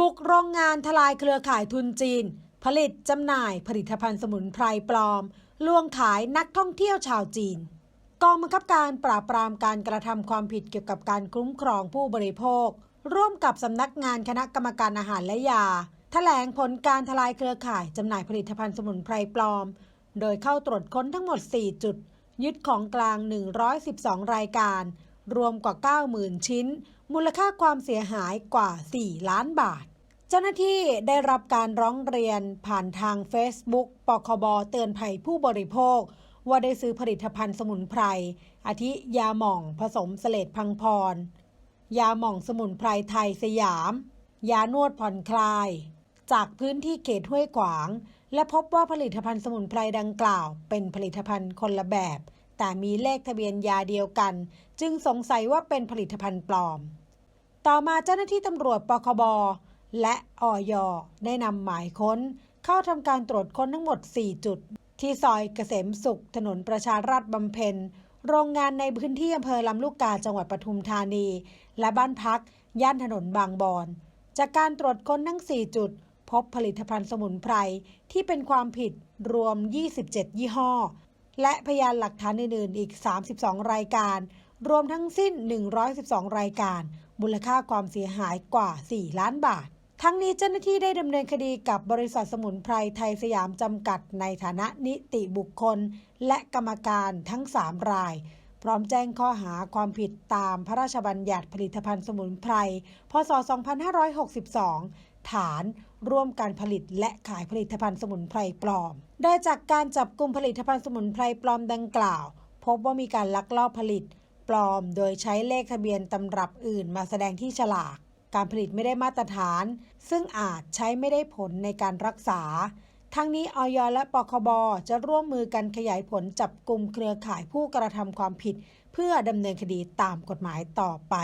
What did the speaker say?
บุกโรงงานทลายเครือข่ายทุนจีน ผลิตจำหน่ายผลิตภัณฑ์สมุนไพรปลอม ลวงขายนักท่องเที่ยวชาวจีน กองบังคับการปราบปรามการกระทำความผิดเกี่ยวกับการคุ้มครองผู้บริโภค ร่วมกับสำนักงานคณะกรรมการอาหารและยา แถลงผลการทลายเครือข่ายจำหน่ายผลิตภัณฑ์สมุนไพรปลอม โดยเข้าตรวจค้นทั้งหมด 4 จุด ยึดของกลาง 112 รายการ รวมกว่า 90,000 ชิ้น มูลค่าความเสียหายกว่า 4 ล้านบาท เจ้าหน้าที่ได้รับการร้องเรียนผ่านทาง Facebook ปคบเตือนภัยผู้บริโภค ว่าได้ซื้อผลิตภัณฑ์สมุนไพร อาทิยาหม่องผสมเสลดพังพร ยาหม่องสมุนไพรไทยสยาม ยานวดผ่อนคลาย จากพื้นที่เขตห้วยขวาง และพบว่าผลิตภัณฑ์สมุนไพรดังกล่าว เป็นผลิตภัณฑ์คนละแบบแต่มีเลขทะเบียนยาเดียวกัน จึงสงสัยว่าเป็นผลิตภัณฑ์ปลอม ต่อมาเจ้าหน้าที่ตำรวจปคบและออยได้นำหมายค้น เข้าทำการตรวจค้นทั้งหมด 4 จุด ที่ซอยเกษมสุข ถนนประชาราษฎร์บำเพ็ญ โรงงานในพื้นที่อำเภอลำลูกกาจังหวัดปทุมธานี และบ้านพัก ย่านถนนบางบอน จากการตรวจค้นทั้ง 4 จุด พบผลิตภัณฑ์สมุนไพร ที่เป็นความผิดรวม 27 ยี่ห้อ และพยานหลักฐานอื่นๆ อีก 32 รายการ รวมทั้งสิ้น 112 รายการ มูลค่าความเสียหายกว่า 4 ล้านบาท ทั้งนี้เจ้าหน้าที่ได้ดำเนินคดีกับบริษัทสมุนไพรไทยสยามจำกัดในฐานะนิติบุคคล และกรรมการทั้ง 3 ราย พร้อมแจ้งข้อหาความผิดตามพระราชบัญญัติผลิตภัณฑ์สมุนไพร พศ 2562 ฐานร่วมการผลิตและขายผลิตภัณฑ์สมุนไพรปลอมได้จากการจับกลุ่มผลิตภัณฑ์สมุนไพรปลอมดังกล่าว พบว่ามีการลักลอบผลิต ลอม โดยใช้เลขทะเบียนตำรับอื่นมาแสดงที่ฉลาก การผลิตไม่ได้มาตรฐาน ซึ่งอาจใช้ไม่ได้ผลในการรักษา ทั้งนี้ออยและปคบจะร่วมมือกันขยายผลจับกลุ่มเครือข่ายผู้กระทำความผิด เพื่อดำเนินคดีตามกฎหมายต่อไป